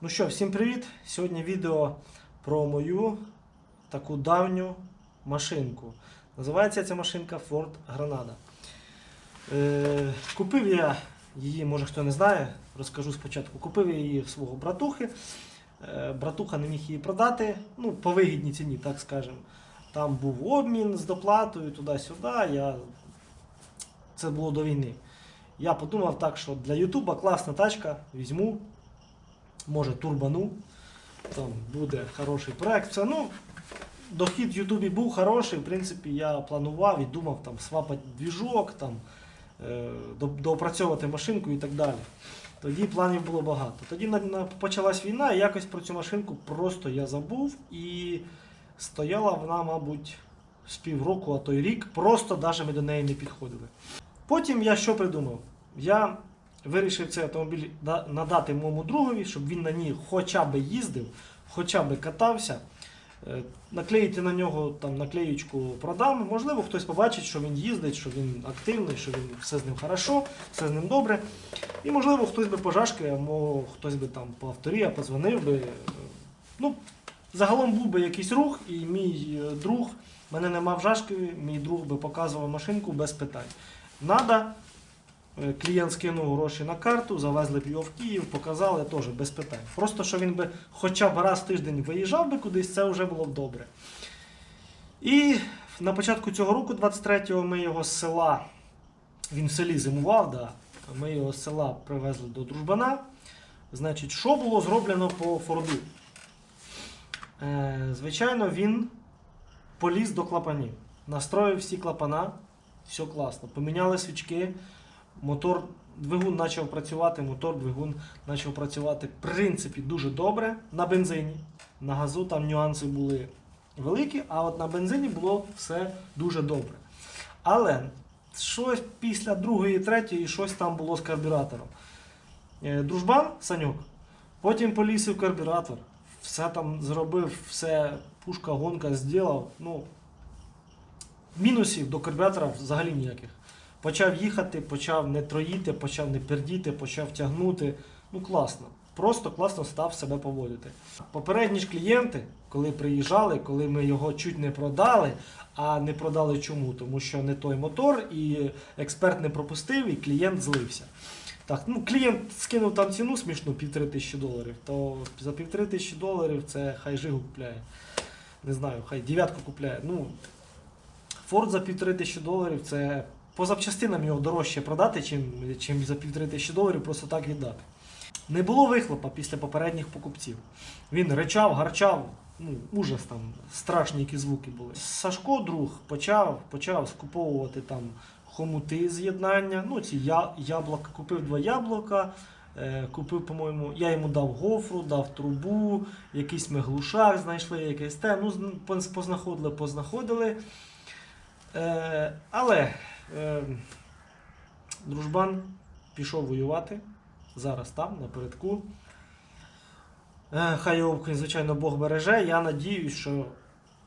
Ну що, всім привіт! Сьогодні відео про мою таку давню машинку. Називається ця машинка Ford Granada. Е, купив я її, може хто не знає, розкажу спочатку. Купив я її в свого братухи. Е, братуха не міг її продати, ну, по вигідній ціні, так скажемо. Там був обмін з доплатою туди-сюди. Я... Це було до війни. Я подумав так, що для Ютуба класна тачка, візьму, може турбану, там буде хороший проект. Все, ну, дохід в Ютубі був хороший, в принципі, я планував і думав там свапати двіжок, там, е, доопрацьовувати машинку і так далі. Тоді планів було багато. Тоді почалась війна, і якось про цю машинку просто я забув і стояла вона, мабуть, з півроку, а то й рік, просто навіть ми до неї не підходили. Потім я що придумав? Я вирішив цей автомобіль надати моєму другові, щоб він на ній хоча б їздив, хоча б катався. Е, Наклеїти на нього там наклеючку продам. Можливо, хтось побачить, що він їздить, що він активний, що він все з ним хорошо, все з ним добре. І можливо хтось би пожашки, або хтось би там по авторі, подзвонив би. Е, Ну, загалом був би якийсь рух, і мій е, друг, мене нема в Жашкові, мій друг би показував машинку без питань. Надо, клієнт скинув гроші на карту, завезли б його в Київ, показали теж без питань. Просто що він би хоча б раз в тиждень виїжджав би кудись, це вже було б добре. І на початку цього року, 23-го, ми його з села, він в селі зимував, да, ми його з села привезли до Дружбана. Значить, що було зроблено по Форду? Е, звичайно, він поліз до клапанів. Настроїв всі клапана, все класно. Поміняли свічки, мотор, двигун почав працювати, мотор, двигун почав працювати в принципі дуже добре на бензині. На газу там нюанси були великі, а от на бензині було все дуже добре. Але щось після другої, третьої, щось там було з карбюратором. Е, Дружбан Санюк, потім поліз і в карбюратор. Все там зробив, все пушка, гонка зробив. Ну, мінусів до карбюратора взагалі ніяких. Почав їхати, почав не троїти, почав не пердіти, почав тягнути. Ну класно. Просто класно став себе поводити. Попередні ж клієнти, коли приїжджали, коли ми його чуть не продали, а не продали чому? Тому що не той мотор, і експерт не пропустив, і клієнт злився. Так, ну клієнт скинув там ціну смішну півтори тисячі доларів, то за півтори тисячі доларів це хай жигу купляє. Не знаю, хай дев'ятку купляє. Ну, Форд за півтори тисячі доларів це по запчастинам його дорожче продати, чим, чим за півтори тисячі доларів просто так віддати. Не було вихлопа після попередніх покупців. Він речав, гарчав, ну, ужас там, страшні які звуки були. Сашко, друг, почав, почав скуповувати там хомути з'єднання. Ну, ці я, яблука, купив два яблука. Е, купив, по-моєму, я йому дав гофру, дав трубу, якийсь ми глушак знайшли, якесь те. Ну, познаходили, познаходили. Е, але е, дружбан пішов воювати. Зараз там, напередку. Е, хай його, звичайно, Бог береже. Я надіюсь, що,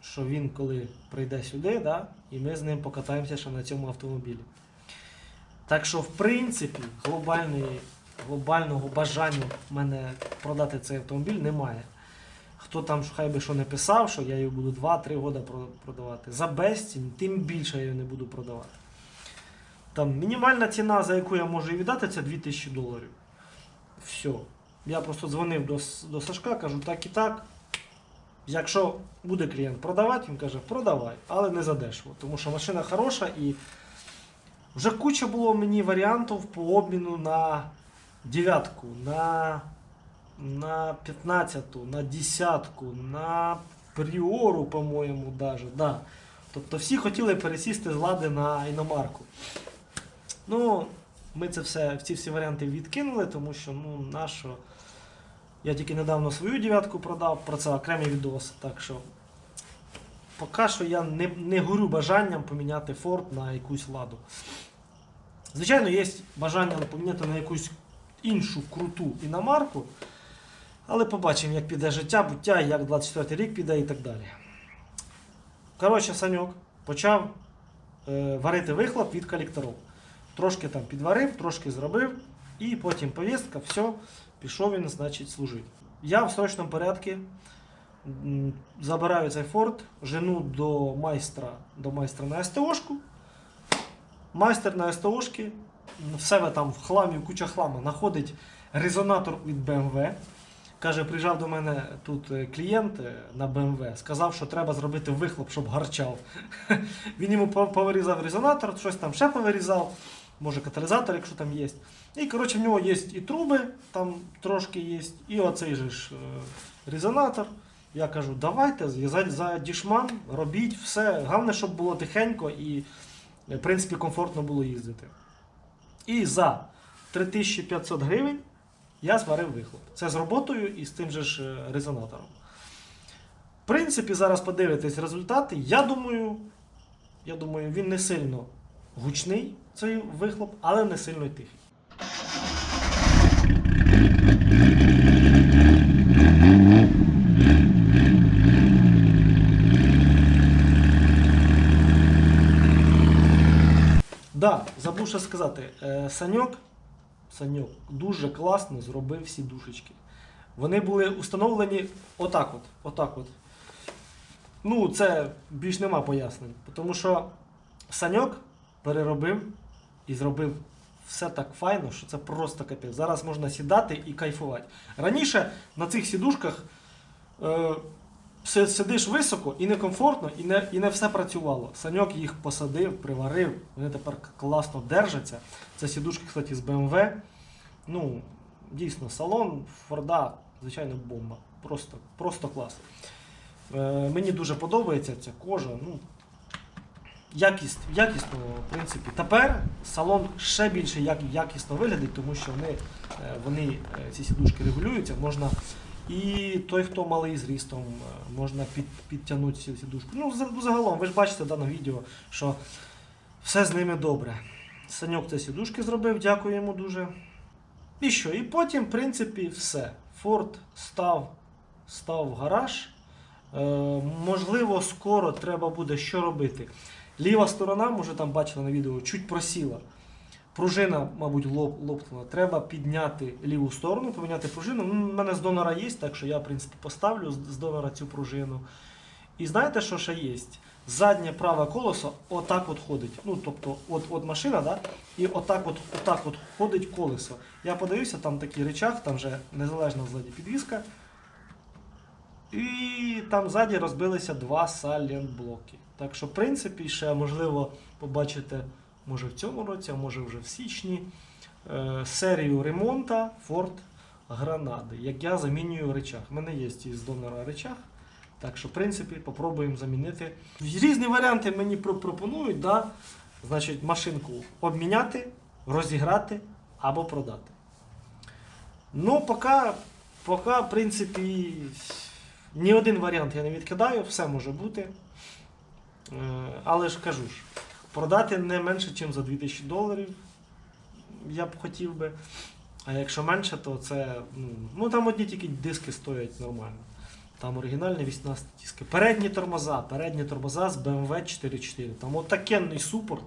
що він коли прийде сюди, да, і ми з ним покатаємося ще на цьому автомобілі. Так що, в принципі, глобальної, глобального бажання в мене продати цей автомобіль немає. Хто там хай би що не писав, що я його буду 2-3 роки продавати. За безцінь, тим більше я його не буду продавати. Там мінімальна ціна, за яку я можу її віддати, це 2000 доларів. Все. Я просто дзвонив до, до Сашка, кажу, так і так. Якщо буде клієнт продавати, він каже, продавай, але не задешево. Тому що машина хороша і вже куча було мені варіантів по обміну на дев'ятку, на, на 15, на десятку, на пріору, по-моєму, даже, да. Тобто всі хотіли пересісти з лади на іномарку. Ну, ми це все, ці всі варіанти відкинули, тому що ну, нащо. Я тільки недавно свою дев'ятку продав, про це окремі відоси. Так що поки що я не, не горю бажанням поміняти Ford на якусь ладу. Звичайно, є бажання поміняти на якусь іншу круту іномарку, але побачимо, як піде життя, буття, як 24 рік піде і так далі. Коротше, Саньок почав е, варити вихлоп від колекторів. Трошки там підварив, трошки зробив, і потім повістка, все, пішов він, значить, служити. я в срочному порядку забираю цей форт, жену до майстра, до майстра на СТОшку. Майстер на СТОшки в себе там в хламі, куча хлама, знаходить резонатор від BMW. Каже, приїжджав до мене тут е, клієнт е, на BMW, сказав, що треба зробити вихлоп, щоб гарчав. Він йому повирізав резонатор, щось там ще повирізав, може каталізатор, якщо там є. І коротше, в нього є і труби, там трошки є, і оцей же ж е, резонатор. Я кажу, давайте за, дішман, робіть все. Головне, щоб було тихенько і, в принципі, комфортно було їздити. І за 3500 гривень я зварив вихлоп. Це з роботою і з тим же ж е, резонатором. В принципі, зараз подивитесь результати. Я думаю, я думаю, він не сильно гучний, цей вихлоп, але не сильно й тихий. Да, забув ще сказати. Е, Саньок, Саньок дуже класно зробив всі душечки. Вони були установлені отак от. отак от. Ну, це більш нема пояснень. Тому що Саньок переробив і зробив все так файно, що це просто капець. Зараз можна сідати і кайфувати. Раніше на цих сідушках е, сидиш високо і некомфортно, і не, і не все працювало. Саньок їх посадив, приварив, вони тепер класно держаться. Це сідушки, кстати, з BMW. Ну, дійсно, салон Форда, звичайно, бомба. Просто, просто клас. Е, мені дуже подобається ця кожа. Ну, якість, якісно, в принципі. Тепер салон ще більше як, якісно виглядить, тому що вони, е, вони е, ці сідушки регулюються. Можна і той, хто малий зрістом, е, можна під, підтягнути цю сідушку. Ну, загалом, ви ж бачите в даному відео, що все з ними добре. Саньок ці сідушки зробив, дякую йому дуже. І що? І потім, в принципі, все. Форд став, став в гараж. Можливо, скоро треба буде що робити. Ліва сторона, може там бачили на відео, чуть просіла. Пружина, мабуть, лоп, лопнула. Треба підняти ліву сторону, поміняти пружину. Ну, У мене з донора є, так що я, в принципі, поставлю з, донора цю пружину. І знаєте, що ще є? Заднє праве колесо отак от ходить. Ну, тобто, от, от машина, да? і отак от, отак от ходить колесо. Я подивився, там такий речах, там вже незалежна ззаді підвіска. І там ззаді розбилися два сайлент-блоки. Так що, в принципі, ще можливо побачите, може в цьому році, а може вже в січні, е, серію ремонта Ford Гранади, як я замінюю речах. У мене є із донора речах. Так що, в принципі, попробуємо замінити. Різні варіанти мені пропонують, да? значить, машинку обміняти, розіграти або продати. Ну, поки, поки, в принципі, ні один варіант я не відкидаю, все може бути. Е, Але ж кажу ж, продати не менше, ніж за 2000 доларів. Я б хотів би. А якщо менше, то це. Ну, ну там одні тільки диски стоять нормально. Там оригінальні 18 диски. Передні тормоза, передні тормоза з BMW 4.4. Там отакенний супорт.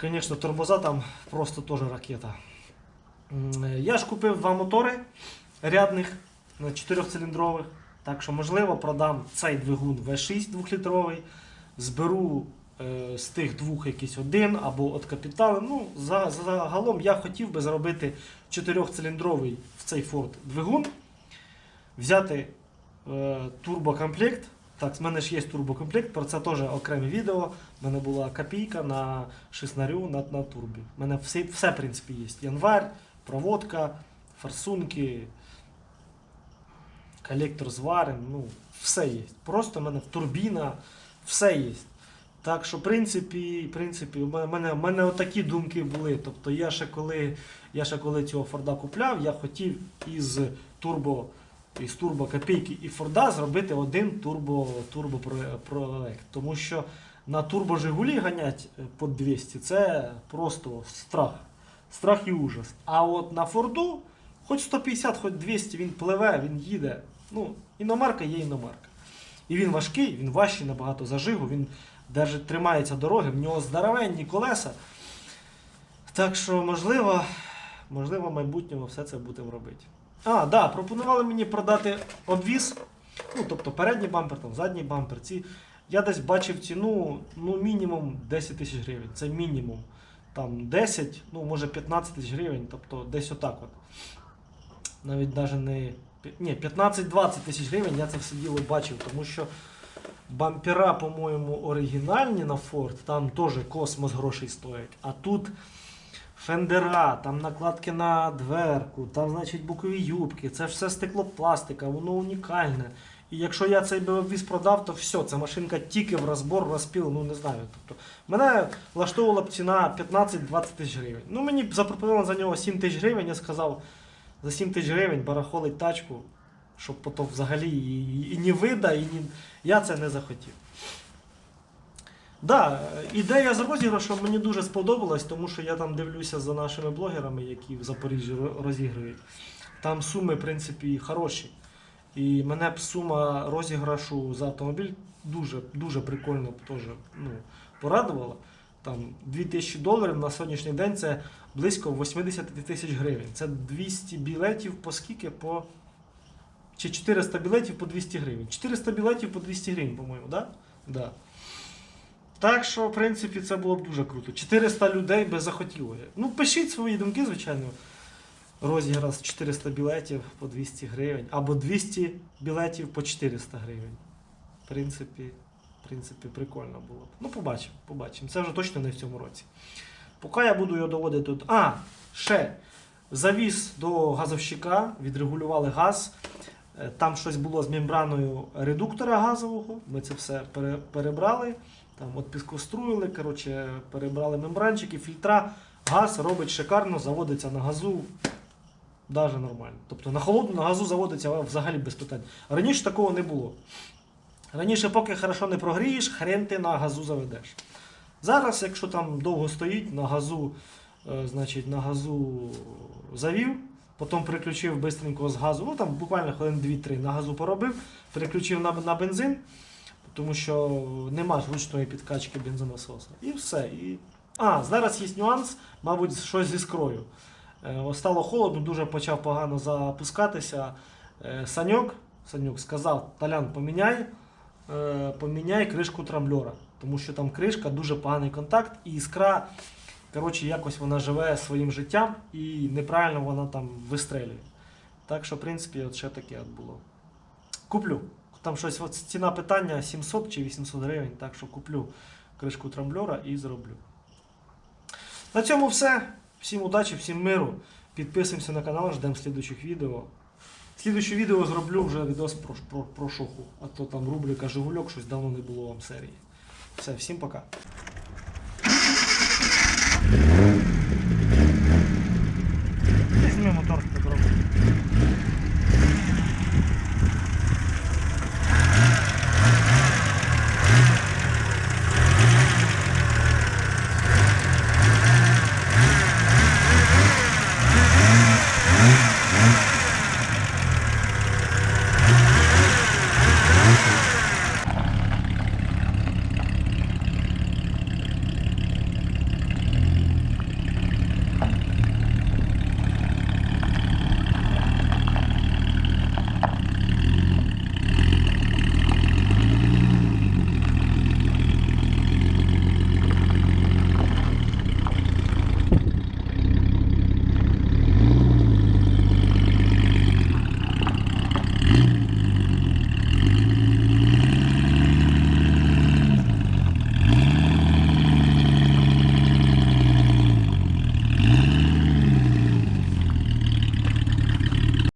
Звісно, тормоза там просто теж ракета. Е, Я ж купив два мотори рядних на 4-циліндрових. Так що, можливо, продам цей двигун V6 2-літровий, зберу е, з тих двох якийсь один або від капіталу. Ну, за, загалом я хотів би зробити 4-циліндровий в цей Ford двигун, взяти е, турбокомплект. Так, з мене ж є турбокомплект, про це теж окреме відео. У мене була копійка на шиснарю на, на турбі. У мене все, все, в принципі, є. Январь, проводка, форсунки, колектор зварен, ну, все є. Просто в мене турбіна, все є. Так що, в принципі, в принципі, в мене, в мене отакі думки були. Тобто я ще коли, я ще коли цього Форда купляв, я хотів із турбо, із турбо копійки і Форда зробити один турбо, турбо. Тому що на турбо Жигулі ганять е, по 200 це просто страх. Страх і ужас. А от на Форду, хоч 150, хоч 200, він пливе, він їде. Ну, іномарка є іномарка. І він важкий, він важчий набагато за жигу, він держить, тримається дороги, в нього здоровенні колеса. Так що, можливо, можливо, в майбутньому все це будемо робити. А, да, пропонували мені продати обвіз. Ну, тобто передній бампер, там, задній бампер. Ці. Я десь бачив ціну, ну, мінімум 10 тисяч гривень. Це мінімум. Там 10, ну, може 15 тисяч гривень, тобто десь отак от. Навіть навіть не. Ні, 15-20 тисяч гривень я це все діло бачив, тому що бампера, по-моєму, оригінальні на Ford, там теж космос грошей стоять. А тут фендера, там накладки на дверку, там, значить, бокові юбки, це все стеклопластика, воно унікальне. І якщо я цей обвіз продав, то все, ця машинка тільки в розбор, розпіл, ну не знаю. Тобто, мене влаштовувала б ціна 15-20 тисяч гривень. Ну мені запропонували за нього 7 тисяч гривень, я сказав, за 7 тисяч гривень барахолить тачку, щоб потім взагалі і, і, ні вида, і ні... я це не захотів. Да, ідея з розіграшем мені дуже сподобалась, тому що я там дивлюся за нашими блогерами, які в Запоріжжі розігрують. Там суми, в принципі, хороші. І мене б сума розіграшу за автомобіль дуже, дуже прикольно теж ну, порадувала. Там 2000 доларів на сьогоднішній день це близько 80 тисяч гривень. Це 200 білетів по скільки? По... Чи 400 білетів по 200 гривень. 400 білетів по 200 гривень, по-моєму? Да? Да. Так що, в принципі, це було б дуже круто. 400 людей би захотіло. Ну, пишіть свої думки, звичайно. Розіграш 400 білетів по 200 гривень. Або 200 білетів по 400 гривень. В принципі, в принципі, прикольно було б. Ну, побачимо, побачимо. Це вже точно не в цьому році. Поки я буду його доводити тут. А, ще. Завіз до газовщика, відрегулювали газ. Е, Там щось було з мембраною редуктора газового. Ми це все перебрали. Там от піскоструїли, коротше, перебрали мембранчики, фільтра. Газ робить шикарно, заводиться на газу. Даже нормально. Тобто на холодну на газу заводиться взагалі без питань. Раніше такого не було. Раніше, поки хорошо не прогрієш, хрен ти на газу заведеш. Зараз, якщо там довго стоїть, на газу, е, значить, на газу завів, потім переключив бистренько з газу, ну там буквально хвилин 2-3 на газу поробив, переключив на, на бензин, тому що нема ж ручної підкачки бензонасоса. І все. І... А, зараз є нюанс, мабуть, щось зі скрою. Е, Стало холодно, дуже почав погано запускатися. Е, Саньок, Саньок сказав, Талян, поміняй, поміняй кришку трамблера. Тому що там кришка, дуже поганий контакт, і іскра, коротше, якось вона живе своїм життям і неправильно вона там вистрелює. Так що, в принципі, от ще таке от було. Куплю. Там щось, от ціна питання 700 чи 800 гривень, так що куплю кришку трамблера і зроблю. На цьому все. Всім удачі, всім миру. Підписуємося на канал, ждемо слідуючих відео. Слідуюче відео зроблю вже відос про, про, про шоху. А то там рубрика Жигульок, щось давно не було вам серії. Все, всім пока.